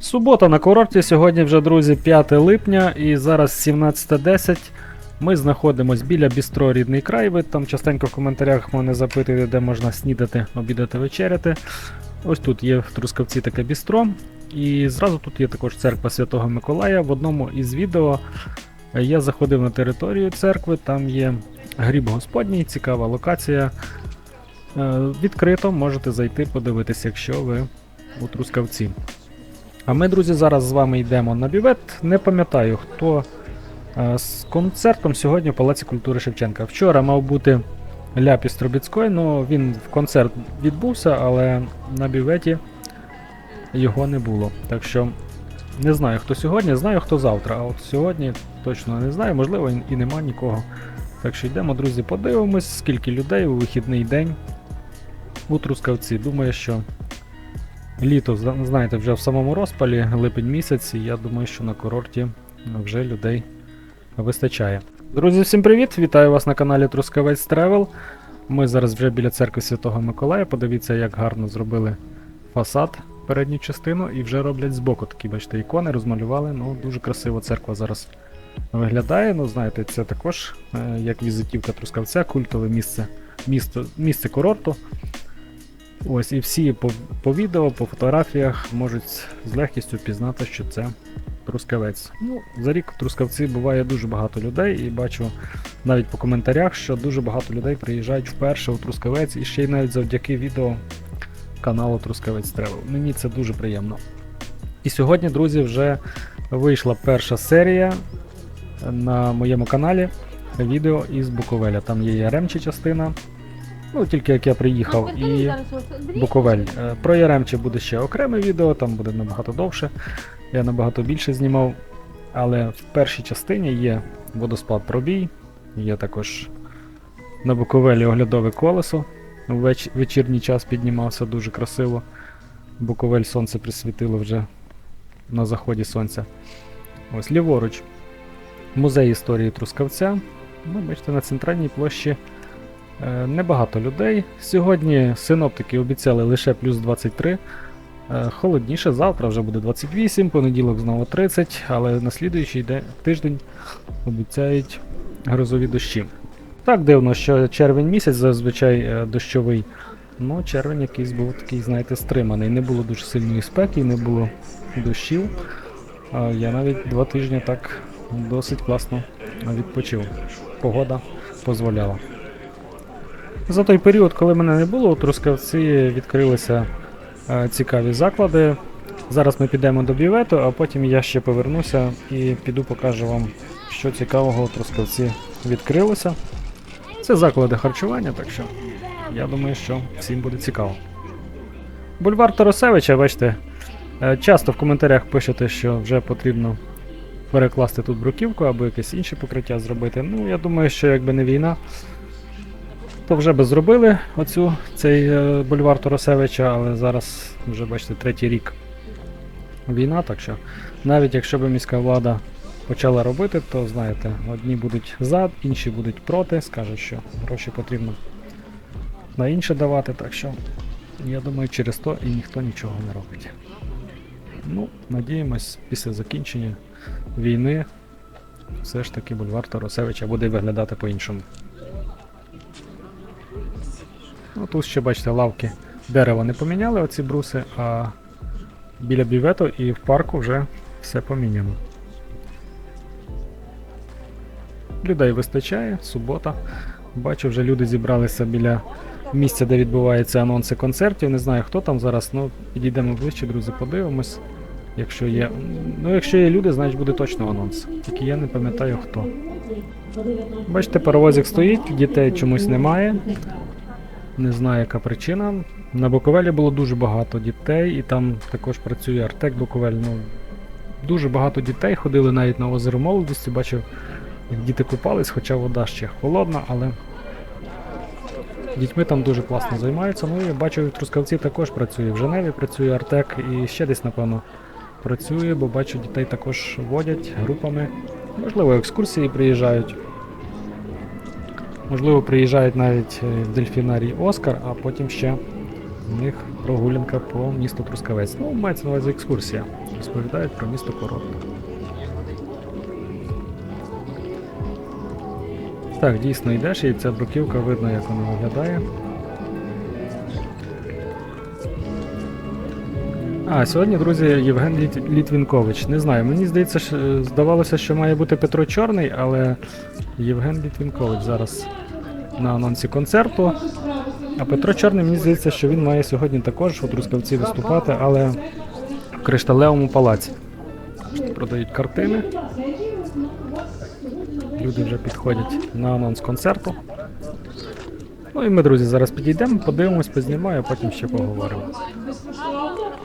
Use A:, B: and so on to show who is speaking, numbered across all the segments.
A: Субота на курорті. Сьогодні вже, друзі, 5 липня і зараз 17.10. Ми знаходимось біля бістро Рідний край. Ви там частенько в коментарях мене запитуєте, де можна снідати, обідати, вечеряти. Ось тут є в Трускавці таке бістро. І зразу тут є також церква Святого Миколая. В одному із відео я заходив на територію церкви, там є гріб Господній, цікава локація. Е, Відкрито можете зайти подивитися, якщо ви у Трускавці. А ми, друзі, зараз з вами йдемо на бівет. Не пам'ятаю, хто е, з концертом сьогодні в Палаці культури Шевченка. Вчора мав бути Ляпіс Трубіцький, ну він в концерт відбувся, але на біветі його не було. Так що не знаю, хто сьогодні, знаю, хто завтра. А от сьогодні точно не знаю, можливо, і нема нікого. Так що йдемо, друзі, подивимось, скільки людей у вихідний день у Трускавці. Думаю, що Літо, знаєте, вже в самому розпалі, липень місяць, і я думаю, що на курорті вже людей вистачає. Друзі, всім привіт! Вітаю вас на каналі Трускавець Тревел. Ми зараз вже біля церкви Святого Миколая. Подивіться, як гарно зробили фасад передню частину і вже роблять збоку такі, бачите, ікони розмалювали. Ну, дуже красиво церква зараз виглядає. Ну, знаєте, це також е, як візитівка Трускавця, культове місце, місто, місце курорту. Ось і всі по, по відео, по фотографіях можуть з легкістю пізнати, що це трускавець. Ну, за рік в Трускавці буває дуже багато людей, і бачу навіть по коментарях, що дуже багато людей приїжджають вперше у Трускавець і ще й навіть завдяки відео каналу Трускавець Тревел. Мені це дуже приємно. І сьогодні, друзі, вже вийшла перша серія на моєму каналі відео із Буковеля. Там є Яремчі частина. Ну, тільки як я приїхав і Буковель. Е, Про Яремче буде ще окреме відео, там буде набагато довше. Я набагато більше знімав. Але в першій частині є водоспад пробій, є також на Буковелі оглядове колесо. Веч- вечірній час піднімався дуже красиво. Буковель сонце присвітило вже на заході сонця. Ось ліворуч. Музей історії Трускавця. Ну, бачите, на центральній площі Небагато людей. Сьогодні синоптики обіцяли лише плюс 23. Е, Холодніше, завтра вже буде 28, понеділок знову 30, але на слідуючий день, тиждень обіцяють грозові дощі. Так дивно, що червень місяць зазвичай е, дощовий. Ну, червень якийсь був такий, знаєте, стриманий. Не було дуже сильної спеки, не було дощів. Я навіть два тижні так досить класно відпочив. Погода дозволяла. За той період, коли мене не було, у Трускавці відкрилися е, цікаві заклади. Зараз ми підемо до бювету, а потім я ще повернуся і піду покажу вам, що цікавого у Трускавці відкрилося. Це заклади харчування, так що я думаю, що всім буде цікаво. Бульвар Тарасевича, бачите, е, часто в коментарях пишете, що вже потрібно перекласти тут бруківку або якесь інше покриття зробити. Ну, я думаю, що якби не війна, то вже би зробили оцю, цей е, бульвар Тарасевича, але зараз вже бачите третій рік війна, так що навіть якщо б міська влада почала робити, то знаєте, одні будуть за, інші будуть проти, скажуть, що гроші потрібно на інше давати, так що я думаю, через то і ніхто нічого не робить. Ну, надіємось, після закінчення війни все ж таки бульвар Тарасевича буде виглядати по-іншому. Ну, тут ще бачите лавки. Дерева не поміняли оці бруси, а біля бювету і в парку вже все поміняно. Людей вистачає, субота. Бачу, вже люди зібралися біля місця, де відбуваються анонси концертів. Не знаю, хто там зараз, ну підійдемо ближче, друзі, подивимось. Якщо є. Ну, якщо є люди, значить буде точно анонс. Тільки я не пам'ятаю хто. Бачите, паровозик стоїть, дітей чомусь немає. Не знаю, яка причина. На Буковелі було дуже багато дітей, і там також працює Артек Буковель. Ну, дуже багато дітей ходили навіть на озеро молодості, бачив, як діти купались, хоча вода ще холодна, але дітьми там дуже класно займаються. Ну і бачу, в Трускавці також працює. В Женеві працює Артек і ще десь, напевно, працює, бо бачу, дітей також водять групами. Можливо, екскурсії приїжджають. Можливо, приїжджають навіть е, в дельфінарій Оскар, а потім ще в них прогулянка по місту Трускавець. Ну, мається на увазі екскурсія. розповідають про місто Курорт. Так, дійсно йдеш, і ця бруківка видно, як вона виглядає. А, сьогодні, друзі, Євген Літвінкович. Не знаю, мені здається, що, здавалося, що має бути Петро Чорний, але Євген Літвінкович зараз на анонсі концерту. А Петро Чорний, мені здається, що він має сьогодні також у Трускавці виступати, але в кришталевому палаці. Продають картини. Люди вже підходять на анонс концерту. Ну і ми, друзі, зараз підійдемо, подивимось, познімаю, а потім ще поговоримо.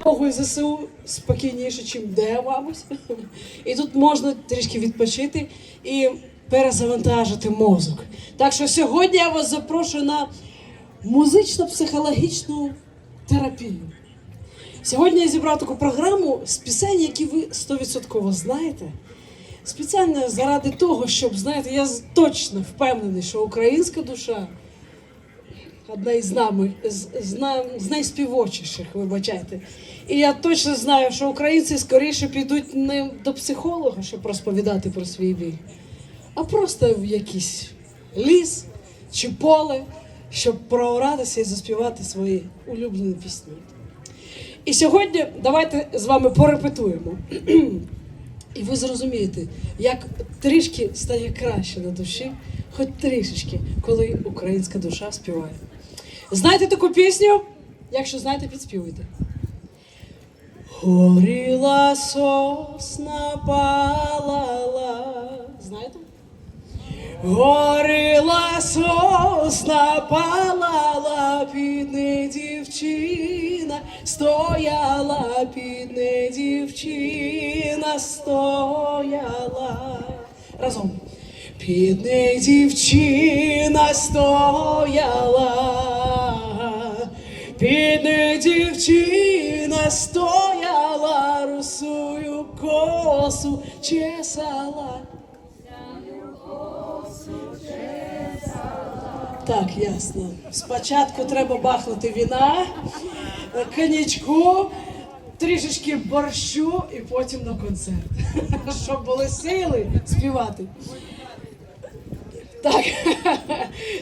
B: Богу ЗСУ спокійніше, ніж де, мабуть. І тут можна трішки відпочити і перезавантажити мозок. Так що сьогодні я вас запрошую на музично-психологічну терапію. Сьогодні я зібрав таку програму з пісень, які ви 100% знаєте. Спеціально заради того, щоб, знаєте, я точно впевнений, що українська душа одна із нами з, з, з найспівочіших, вибачайте. І я точно знаю, що українці скоріше підуть не до психолога, щоб розповідати про свій біль, а просто в якийсь ліс чи поле, щоб прооратися і заспівати свої улюблені пісні. І сьогодні давайте з вами порепетуємо. І ви зрозумієте, як трішки стає краще на душі, хоч трішечки, коли українська душа співає. Знаєте таку пісню? Якщо знаєте, підспівуйте. Горіла сосна палала. Знаєте? Горіла сосна палала, під неї дівчина, стояла, під дівчина стояла. Разом. Під дівчина стояла, під дівчина стояла, русую косу чесала. Так, ясно. Спочатку треба бахнути віна, конячку, трішечки борщу і потім на концерт. Щоб були сили співати. Так,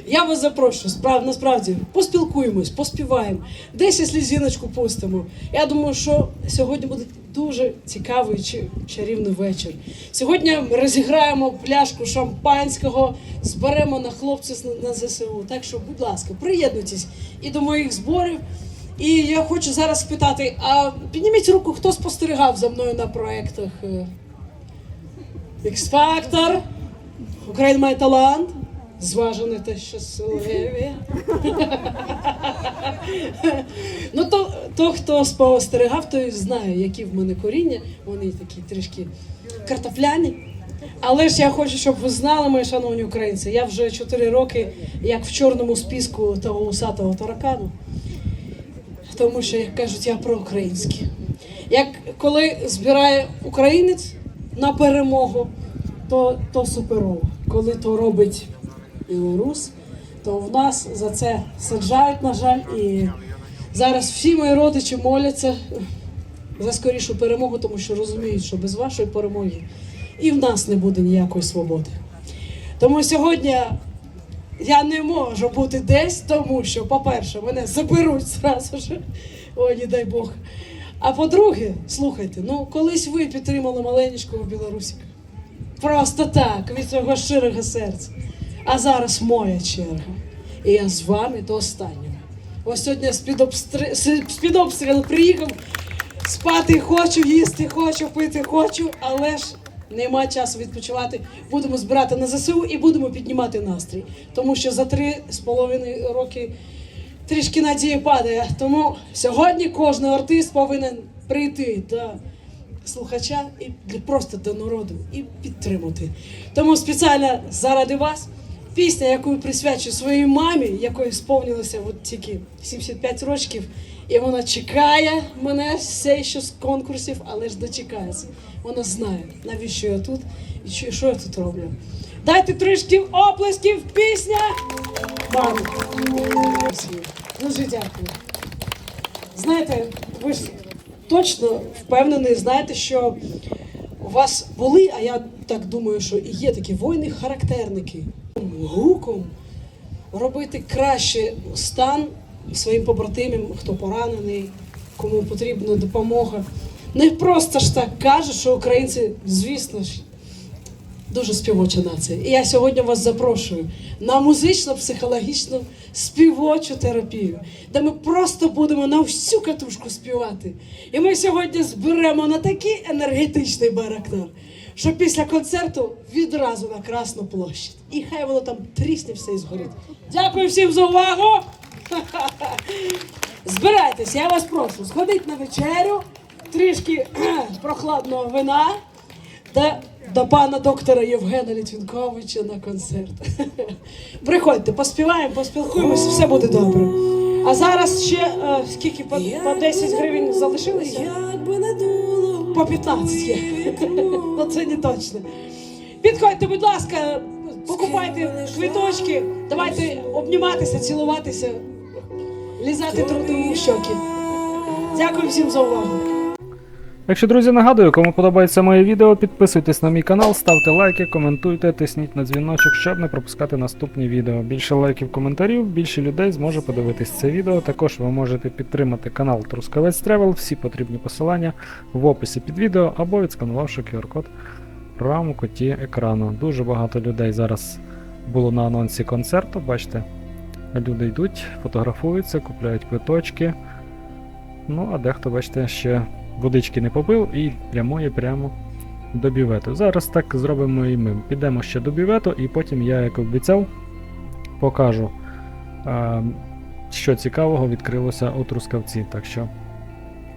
B: я вас запрошую, справ, насправді, поспілкуємось, поспіваємо. Десь слізіночку пустимо. Я думаю, що сьогодні буде дуже цікавий чи чарівний вечір. Сьогодні ми розіграємо пляшку шампанського, зберемо на хлопців на- на ЗСУ. Так що, будь ласка, приєднуйтесь і до моїх зборів. І я хочу зараз спитати: а підніміть руку, хто спостерігав за мною на проєктах е, X-Factor? Україна має талант, зважене те щасливі. ну, то, то, хто спостерігав, той знає, які в мене коріння. Вони такі трішки картопляні. Але ж я хочу, щоб ви знали, мої шановні українці, я вже 4 роки як в чорному списку того усатого таракану. Тому що, як кажуть, я проукраїнський. Як коли збирає українець на перемогу, то, то суперово. Коли то робить білорус, то в нас за це саджають, на жаль, і зараз всі мої родичі моляться за скорішу перемогу, тому що розуміють, що без вашої перемоги і в нас не буде ніякої свободи. Тому сьогодні я не можу бути десь, тому що, по-перше, мене заберуть зразу ж. Ой, не дай Бог. А по-друге, слухайте, ну колись ви підтримали маленького білорусика. Просто так, від свого щирого серця. А зараз моя черга. І я з вами до останнього. Ось сьогодні з-під обстри... з- обстрілу приїхав. Спати хочу, їсти хочу, пити хочу, але ж нема часу відпочивати. Будемо збирати на ЗСУ і будемо піднімати настрій. Тому що за три з половиною роки трішки надії падає. Тому сьогодні кожен артист повинен прийти до слухача і просто до народу і підтримати. Тому спеціально заради вас пісня, яку присвячую своїй мамі, якої сповнилося от тільки 75 років, і вона чекає мене все ще з конкурсів, але ж дочекається. Вона знає, навіщо я тут і що- я тут роблю. Дайте трішки оплесків, пісня! Мамі. Дуже дякую. Знаєте, ви ж точно впевнений, знаєте, що у вас були, а я так думаю, що і є такі воїни-характерники. Гуком робити краще стан своїм побратимам, хто поранений, кому потрібна допомога. Не просто ж так кажуть, що українці, звісно ж, дуже співоча нація. І я сьогодні вас запрошую на музично-психологічну співочу терапію, де ми просто будемо на всю катушку співати. І ми сьогодні зберемо на такий енергетичний баракнар, що після концерту відразу на Красну площадь. І хай воно там трісне все і згорить. Дякую всім за увагу! Збирайтесь, я вас прошу, сходіть на вечерю, трішки прохладного вина та до пана доктора Євгена Літвінковича на концерт. Приходьте, поспіваємо, поспілкуємося, все буде добре. А зараз ще е, скільки по, по 10 гривень залишилося?
C: Як би не дуло,
B: По 15 є. Ну це не точно. Підходьте, будь ласка, покупайте квіточки, давайте обніматися, цілуватися, лізати друг щоки. Дякую всім за увагу.
A: Якщо, друзі, нагадую, кому подобається моє відео, підписуйтесь на мій канал, ставте лайки, коментуйте, тисніть на дзвіночок, щоб не пропускати наступні відео. Більше лайків, коментарів, більше людей зможе подивитись це відео. Також ви можете підтримати канал Трускавець Тревел, всі потрібні посилання в описі під відео або відсканувавши QR-код в правому куті екрану. Дуже багато людей зараз було на анонсі концерту. Бачите, люди йдуть, фотографуються, купляють квиточки. Ну, а дехто, бачите, ще водички не попив і прямує прямо до бювету. Зараз так зробимо і ми. Підемо ще до бювету, і потім я, як обіцяв, покажу, що цікавого відкрилося у Трускавці. Так що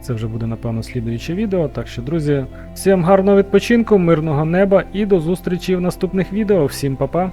A: це вже буде, напевно, слідуюче відео. Так що, друзі, всім гарного відпочинку, мирного неба і до зустрічі в наступних відео. Всім па-па!